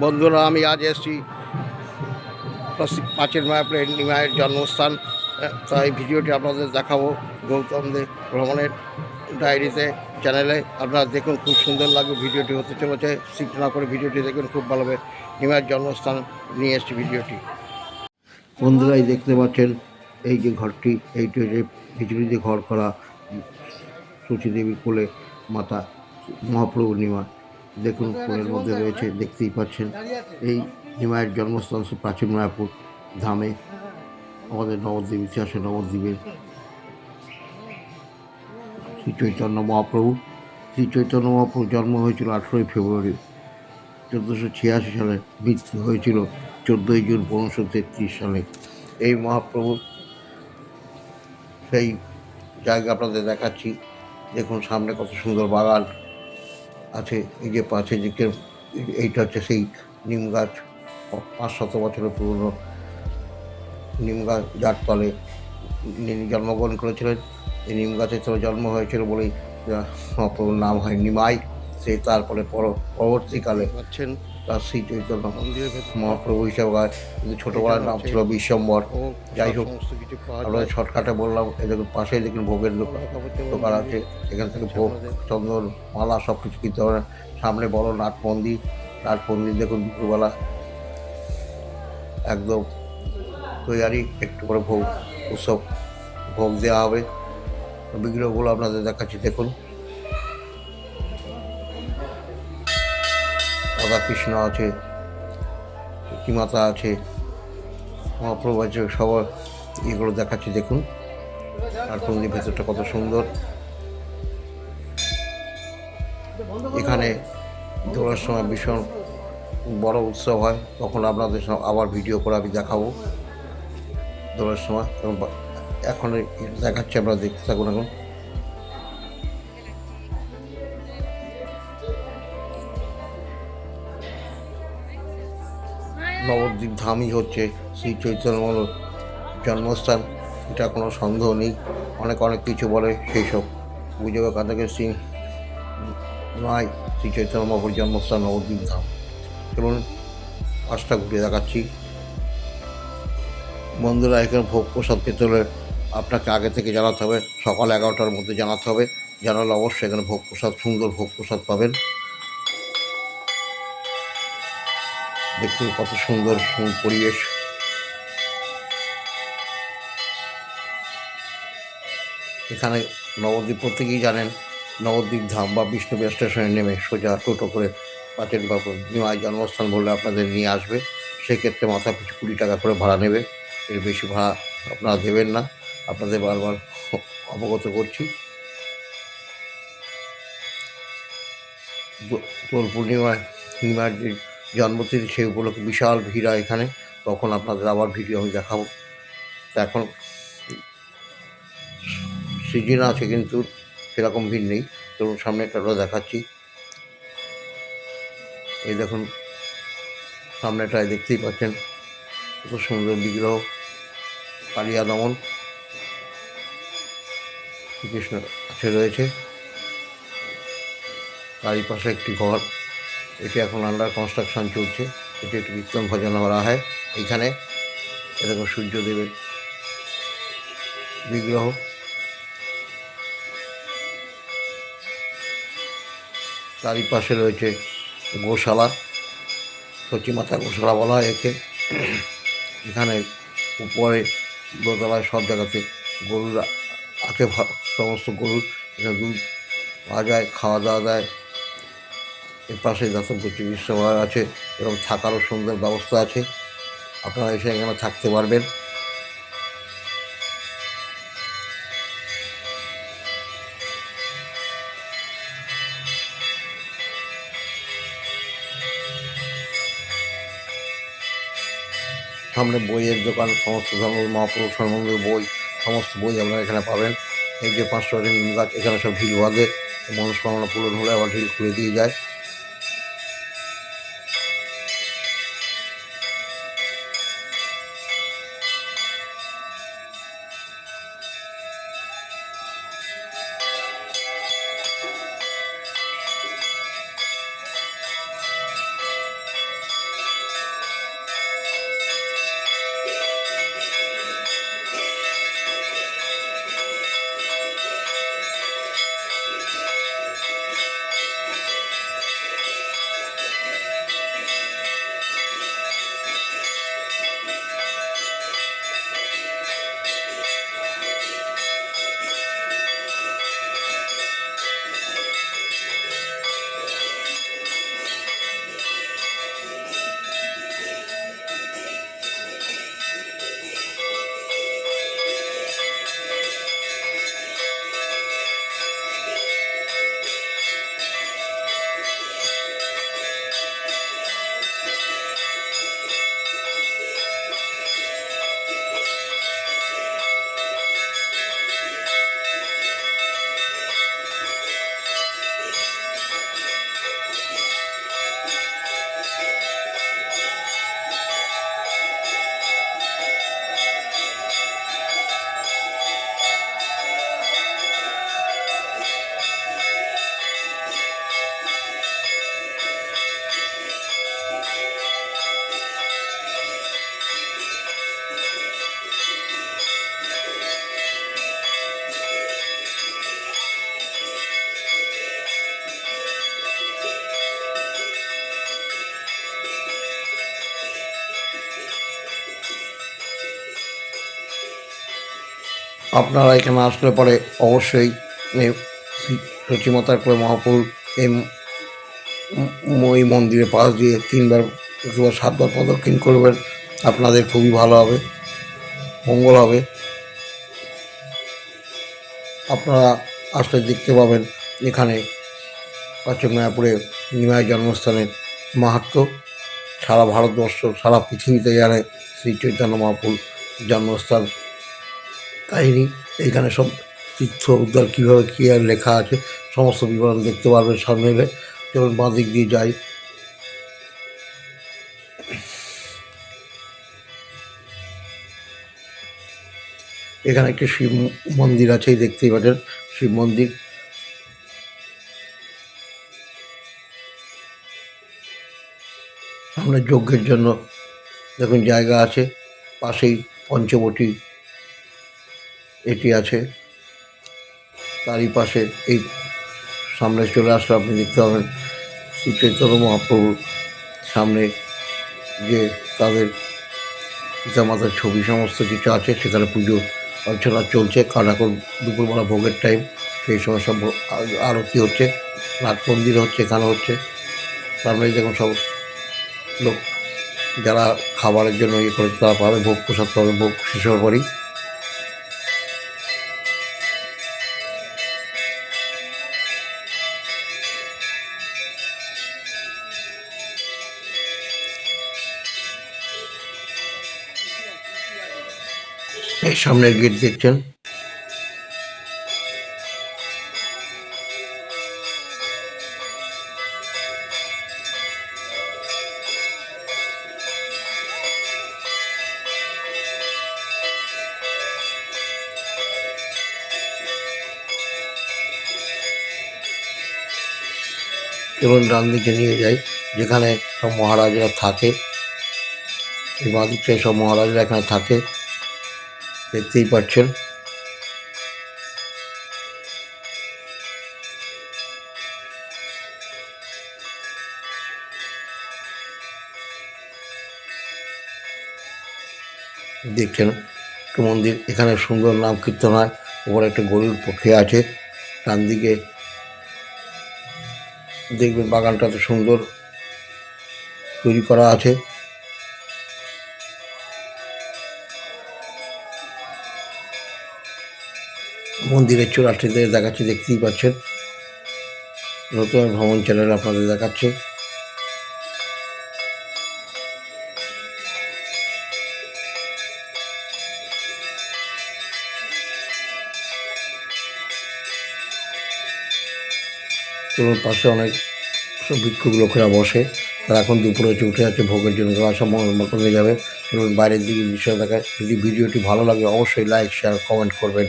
বন্ধুরা আমি আজ এসেছি পাঁচের মায়াপুরে নিমায়ের জন্মস্থান। আহ, তাই ভিডিওটি আপনাদের দেখাবো গৌতম ভ্রমণের ডায়েরিতে চ্যানেলে। আপনারা দেখুন খুব সুন্দর লাগবে ভিডিওটি হতে চলেছে। সিট না করে ভিডিওটি দেখুন খুব ভালো হবে। নিমায়ের জন্মস্থান নিয়ে এসেছি ভিডিওটি। বন্ধুরাই দেখতে পাচ্ছেন এই যে ঘরটি এইটি ভিতরে যে ঘর করা সুচি দেবীর কোলে মাতা মহাপ্রভু নিমা। দেখুন কোলের মধ্যে রয়েছে, দেখতেই পাচ্ছেন। এই হিমায়ের জন্মস্থান শ্রী প্রাচীন মায়াপুর ধামে। আমাদের নবদ্বীপ ইতিহাসে নবদ্বীপের শ্রী চৈতন্য মহাপ্রভু। শ্রী চৈতন্য মহাপ্রভু জন্ম হয়েছিল আঠেরোই ফেব্রুয়ারি। চোদ্দোশো ছিয়াশি সালে মৃত্যু হয়েছিল চোদ্দোই জুন পনেরোশো তেত্রিশ সালে। এই মহাপ্রভু, সেই জায়গা আপনাদের দেখাচ্ছি। দেখুন, সামনে কত সুন্দর বাগান। আছে, এই যে পাশে দিকে এইটা হচ্ছে সেই নিম গাছ, পাঁচ শত বছরের পুরনো নিম গাছ যার তলে তিনি জন্মগ্রহণ করেছিলেন, এই নিম গাছের তলে জন্ম হয়েছিল বলেই নাম হয়, নিমাই। সে তারপরে পর- পরবর্তীকালে পাচ্ছেন তার শ্রী চৈতন্য মহাপ্রভু হিসাবে ছোটোবেলার নাম ছিল বিশ্বম্বর। যাই হোক, আপনাদের শর্টকাটে বললাম এই দেখুন পাশেই দেখুন ভোগের দোকান। দোকান আছে এখান থেকে ভোগ চন্দন মালা সব কিছু কিনতে হবে। সামনে বড় নাট মন্দির। নাট মন্দির দেখুন দুপুরবেলা। একদম তৈয়ারি একটু করে ভোগ উৎসব ভোগ দেওয়া হবে। বিগ্রহগুলো আপনাদের দেখাচ্ছি দেখুন। রাধা কৃষ্ণ আছে মাতা আছে মহাপ্রভু আছে সবার এগুলো দেখাচ্ছি, দেখুন। আর মন্দির ভেতরটা কত সুন্দর। এখানে দোলের সময় ভীষণ বড় উৎসব হয়, তখন আপনাদের আবার ভিডিও করে আমি দেখাবো দোলের সময়। এখন দেখাচ্ছি, আপনারা দেখতে থাকুন এখন। নবদ্বীপ ধামই হচ্ছে শ্রী চৈতন্য জন্মস্থান। এটা কোনো সন্দেহ নেই। অনেক অনেক কিছু বলে সেই সব গুজবে কাতাকে শ্রী নয় শ্রী চৈতন্য মহাপুর জন্মস্থান নবদ্বীপ ধাম। চলুন পাঁচটা ঘুরে দেখাচ্ছি। বন্ধুরা, এখানে ভোগ প্রসাদ পেতে হলে আপনাকে আগে থেকে জানাতে হবে। সকাল এগারোটার মধ্যে জানাতে হবে। জানালে অবশ্যই এখানে ভোগ প্রসাদ, সুন্দর ভোগ প্রসাদ পাবেন। দেখুন কত সুন্দর পরিবেশ। এখানে নবদ্বীপ প্রত্যেকেই জানেন, নবদ্বীপ ধাম বা বিষ্ণুপ্রিয়া স্টেশনে নেমে সোজা টোটো করে পাটেন বাবু নিমায় জন্মস্থান বললে আপনাদের নিয়ে আসবে। সেক্ষেত্রে মাথা পিছু কুড়ি টাকা করে ভাড়া নেবে। এর বেশি ভাড়া আপনারা দেবেন না। আপনাদের বারবার অবগত করছি। দোল পূর্ণিমায় পূর্ণিমার যে জন্মতিথি সেই উপলক্ষে বিশাল ভিড় হয় এখানে। তখন আপনাদের আবার ভিডিও আমি দেখাবো। এখন সিজন আছে কিন্তু সেরকম ভিড় নেই। ধরুন সামনে একটা দেখাচ্ছি। এই দেখুন সামনেটায় দেখতেই পাচ্ছেন। খুব সুন্দর বিগ্রহ। কালিয়া দমন। শ্রীকৃষ্ণ আছে রয়েছে। তারই পাশে একটি ঘর। এটি এখন আন্ডার কনস্ট্রাকশন চলছে। এটি একটি কীর্তন ভজন করা হয়। এইখানে এরকম সূর্যদেবের বিগ্রহ। তারই পাশে রয়েছে গোশালা। সচিমাতা গোশালা বলা হয় একে। এখানে উপরে দোতলায় সব জায়গাতে গরুর ভা- সমস্ত গরুর এখানে দুধ পাওয়া যায়, খাওয়া দাওয়া দেয় এর পাশে দাতব্য চিকিৎসালয় আছে এবং থাকারও সুন্দর ব্যবস্থা আছে। আপনারা এসে এখানে থাকতে পারবেন। সামনে বইয়ের দোকান, সমস্ত ধরনের মহাপুরুষ সম্বন্ধে বই, সমস্ত বই আপনারা এখানে পাবেন। এই যে পাঁচশো নিম গাছ, এখানে সব ঢিল বাঁধে। মনস্কামনা পূরণ হলে আবার ঢিল খুলে দিয়ে যায়। আপনারা এখানে আসলে পরে অবশ্যই এ সচিমাতার করে মহাপুর এই এই মন্দিরের পাশ দিয়ে তিনবার অথবা সাতবার প্রদক্ষিণ করবেন। আপনাদের খুবই ভালো হবে, মঙ্গল হবে। আপনারা আসলে দেখতে পাবেন এখানে পশ্চিম মায়াপুরে নিমাই জন্মস্থানের মাহাত্ম। সারা ভারতবর্ষ, সারা পৃথিবীতে জানে শ্রী চৈতন্য মহাপুর জন্মস্থান। কাহিনী, এইখানে সব তীর্থ উদ্ধার কীভাবে কী আর লেখা আছে, সমস্ত বিবরণ দেখতে পারবেন সামনে যেমন বাঁ দিক দিয়ে যাই। এখানে একটি শিব মন্দির আছে দেখতেই পাচ্ছেন, শিব মন্দির। সামনে যজ্ঞের জন্য দেখুন জায়গা আছে, পাশেই পঞ্চবটি এটি আছে। তারই পাশে এই সামনে চলে আসলে, আপনি দেখতে পাবেন শ্রী চৈতন্য মহাপ্রভুর সামনে যে তাদের পিতামাতার ছবি, সমস্ত কিছু আছে, সেখানে পুজো অর্চনা চলছে। কারণ এখন দুপুরবেলা ভোগের টাইম সেই সময় সব আরতি হচ্ছে, নাট মন্দির হচ্ছে, এখানে হচ্ছে। সামনে দেখুন সব লোক, যারা খাবারের জন্য ইয়ে করে তারা পাবে, ভোগ প্রসাদ পাবে, ভোগ শেষ হওয়ার এই সামনের গেট দেখছেন। এবং ডান দিকে নিয়ে যাই, যেখানে সব মহারাজরা থাকে। এই বাঁ সব মহারাজরা এখানে থাকে। দেখতেই পাচ্ছেন। দেখছেন, একটা মন্দির, এখানে সুন্দর নাম কীর্তন হয় উপরে একটা গরুর পক্ষে আছে। ডান দিকে দেখবেন বাগানটা তো সুন্দর তৈরি করা আছে। মন্দিরের চূড়াটিতে দেখাচ্ছে, দেখতেই পাচ্ছেন। নতুন ভ্রমণ চ্যানেল আপনাদের দেখাচ্ছে। তোর পাশে অনেক ভিক্ষুক লোকেরা বসে। তারা এখন দুপুরে হচ্ছে উঠে যাচ্ছে, ভোগের জন্য তারা সব মনে যাবে। এবং বাইরের দিকে বিষয় দেখায়। যদি ভিডিওটি ভালো লাগে, অবশ্যই লাইক শেয়ার কমেন্ট করবেন।